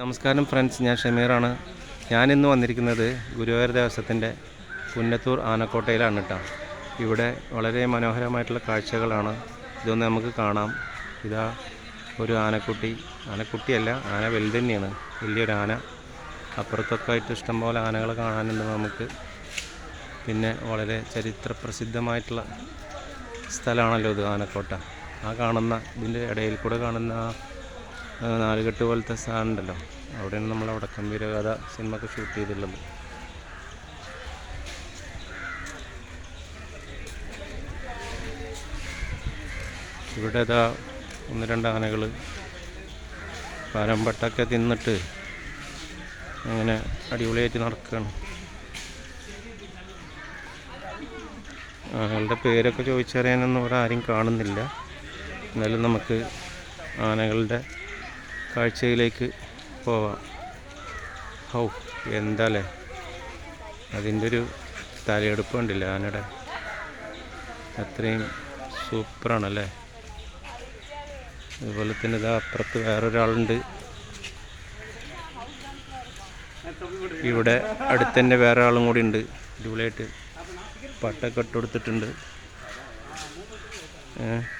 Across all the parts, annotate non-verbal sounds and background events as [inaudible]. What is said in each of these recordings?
നമസ്കാരം ഫ്രണ്ട്സ് ഞാൻ ഷമീറാണ്. ഞാനിന്ന് വന്നിരിക്കുന്നത് ഗുരുവായൂർ ദേവസ്വത്തിന്റെ പുന്നത്തൂർ ആനക്കോട്ടയിലാണ് കേട്ടോ ഇവിടെ വളരെ മനോഹരമായിട്ടുള്ള കാഴ്ചകളാണ്. ഇതൊന്ന് നമുക്ക് കാണാം. ഇതാ ഒരു ആനക്കുട്ടി. ആനക്കുട്ടിയല്ല ആന വലുത് തന്നെയാണ്. വലിയൊരു ആന. അപ്പുറത്തൊക്കെ ആയിട്ട് ഇഷ്ടംപോലെ ആനകൾ കാണാനുണ്ട് നമുക്ക്. പിന്നെ വളരെ ചരിത്ര പ്രസിദ്ധമായിട്ടുള്ള സ്ഥലമാണല്ലോ ഇത് ആനക്കോട്ട. ആ കാണുന്ന ഇതിന്റെ ഇടയിൽ കൂടെ കാണുന്ന നാലുകെട്ട് പോലത്തെ സാധനം ഉണ്ടല്ലോ അവിടെയാണ് നമ്മൾ അവിടെ വീരകഥ സിനിമ ഒക്കെ ഷൂട്ട് ചെയ്തിട്ടുള്ളത്. ഇവിടെ ഇതാ ഒന്ന് രണ്ട് ആനകൾ പരമ്പട്ടൊക്കെ തിന്നിട്ട് അങ്ങനെ അടിപൊളിയായിട്ട് നടക്കുകയാണ് ആനകളുടെ പേരൊക്കെ ചോദിച്ചറിയാനൊന്നും ഇവിടെ ആരും കാണുന്നില്ല. എന്നാലും നമുക്ക് ആനകളുടെ കാഴ്ചയിലേക്ക് പോവാം. ഹൗ എന്താല്ലേ അതിന്റെ ഒരു തലയെടുപ്പ് ആനയുടെ? അത്രയും സൂപ്പറാണല്ലേ? അതുപോലെ തന്നെ ഇതാ അപ്പുറത്ത് വേറൊരാളുണ്ട്. ഇവിടെ അടുത്ത് തന്നെ വേറെ ആളും കൂടി ഉണ്ട്. അടിപൊളിയായിട്ട് പട്ടൊക്കെ ഇട്ടുകൊടുത്തിട്ടുണ്ട്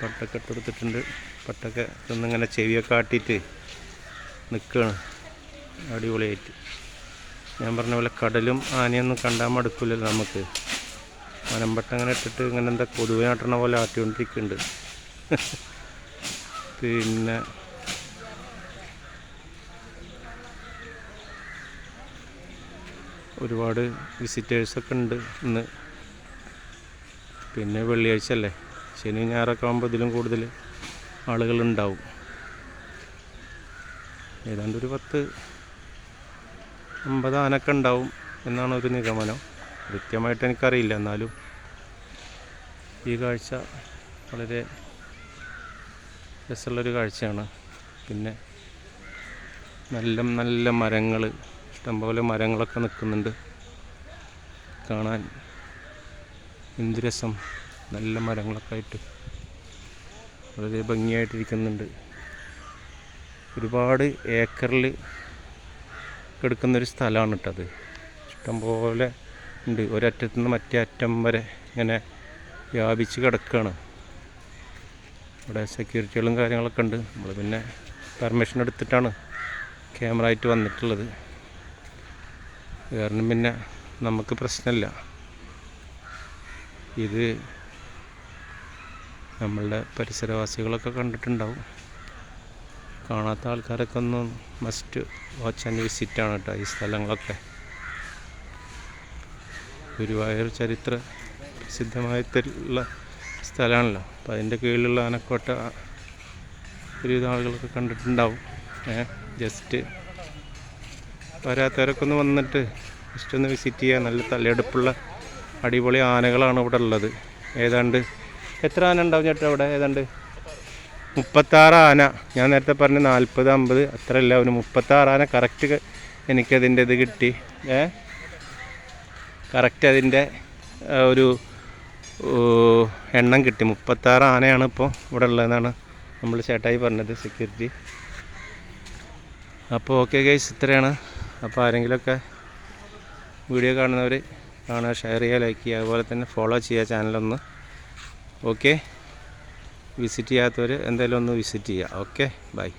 പട്ടൊക്കെ ഇട്ട് കൊടുത്തിട്ടുണ്ട്. പട്ടൊക്കെ ഒന്നിങ്ങനെ ചെവിയൊക്കെ ആട്ടിയിട്ട് നിൽക്കുകയാണ്. അടിപൊളിയായിട്ട്. ഞാൻ പറഞ്ഞ പോലെ കടലും ആനയൊന്നും കണ്ടാൽ മടുക്കില്ലല്ലോ നമുക്ക്. മനമ്പട്ട അങ്ങനെ ഇട്ടിട്ട് ഇങ്ങനെ എന്താ കൊതുവിനാട്ടണ പോലെ ആട്ടിക്കൊണ്ടിരിക്കുന്നുണ്ട്. [laughs] പിന്നെ ഒരുപാട് വിസിറ്റേഴ്സൊക്കെ ഉണ്ട് ഇന്ന്. പിന്നെ വെള്ളിയാഴ്ച അല്ലേ? ശനി ഞായറൊക്കെ ആകുമ്പോൾ ഇതിലും കൂടുതൽ ആളുകളുണ്ടാവും. ഏതാണ്ട് ഒരു പത്ത് അമ്പത് ആനൊക്കെ ഉണ്ടാവും എന്നാണ് ഒരു നിഗമനം. കൃത്യമായിട്ട് എനിക്കറിയില്ല. എന്നാലും ഈ കാഴ്ച വളരെ രസമുള്ളൊരു കാഴ്ചയാണ്. പിന്നെ നല്ല നല്ല മരങ്ങൾ ഇഷ്ടംപോലെ മരങ്ങളൊക്കെ നിൽക്കുന്നുണ്ട്. കാണാൻ എന്ത് രസം. നല്ല മരങ്ങളൊക്കെ ആയിട്ട് വളരെ ഭംഗിയായിട്ടിരിക്കുന്നുണ്ട്. ഒരുപാട് ഏക്കറിൽ കിടക്കുന്നൊരു സ്ഥലമാണ് കേട്ടത് ഇഷ്ടംപോലെ ഉണ്ട്. ഒരറ്റത്തു നിന്ന് മറ്റേ അറ്റം വരെ ഇങ്ങനെ വ്യാപിച്ച് കിടക്കുകയാണ് ഇവിടെ സെക്യൂരിറ്റികളും കാര്യങ്ങളൊക്കെ ഉണ്ട്. നമ്മൾ പിന്നെ പെർമിഷൻ എടുത്തിട്ടാണ് ക്യാമറ ആയിട്ട് വന്നിട്ടുള്ളത്. കാരണം പിന്നെ നമുക്ക് പ്രശ്നമില്ല. ഇത് നമ്മളുടെ പരിസരവാസികളൊക്കെ കണ്ടിട്ടുണ്ടാവും. കാണാത്ത ആൾക്കാരൊക്കെ ഒന്ന് മസ്റ്റ് വാച്ച് ആൻഡ് വിസിറ്റ് ആണ് കേട്ടോ ഈ സ്ഥലങ്ങളൊക്കെ. ഗുരുവായൂർ ചരിത്ര പ്രസിദ്ധമായിട്ടുള്ള സ്ഥലമാണല്ലോ. അപ്പോൾ അതിന്റെ കീഴിലുള്ള ആനക്കോട്ട ഒരുവിധ ആളുകളൊക്കെ കണ്ടിട്ടുണ്ടാവും. ജസ്റ്റ് വരാത്തവരൊക്കെ ഒന്ന് വന്നിട്ട് ജസ്റ്റ് ഒന്ന് വിസിറ്റ് ചെയ്യുക നല്ല തലയെടുപ്പുള്ള അടിപൊളി ആനകളാണ് ഇവിടെ ഉള്ളത്. ഏതാണ്ട് എത്ര ആന ഉണ്ടാവും ചേട്ടാ അവിടെ ഏതാണ്ട് മുപ്പത്താറ് ആന. ഞാൻ നേരത്തെ പറഞ്ഞ നാൽപ്പത് അമ്പത് അത്രയല്ല. ഒരു മുപ്പത്താറ് ആന കറക്റ്റ് എനിക്കതിന്റെ ഇത് കിട്ടി. ഏ? കറക്റ്റ് അതിന്റെ ഒരു എണ്ണം കിട്ടി. മുപ്പത്താറ് ആനയാണ് ഇപ്പോൾ ഇവിടെ ഉള്ളതെന്നാണ് നമ്മൾ ചേട്ടായി പറഞ്ഞത് സെക്യൂരിറ്റി അപ്പോൾ ഓക്കെ ഗൈസ് ഇത്രയാണ്. അപ്പോൾ ആരെങ്കിലുമൊക്കെ വീഡിയോ കാണുന്നവർ കാണുക ഷെയർ ചെയ്യുക ലൈക്ക് ചെയ്യുക അതുപോലെ തന്നെ ഫോളോ ചെയ്യുക ചാനലൊന്ന് ഓക്കെ വിസിറ്റ് ചെയ്യാത്തവർ എന്തായാലും ഒന്ന് വിസിറ്റ് ചെയ്യുക ഓക്കെ? ബൈ.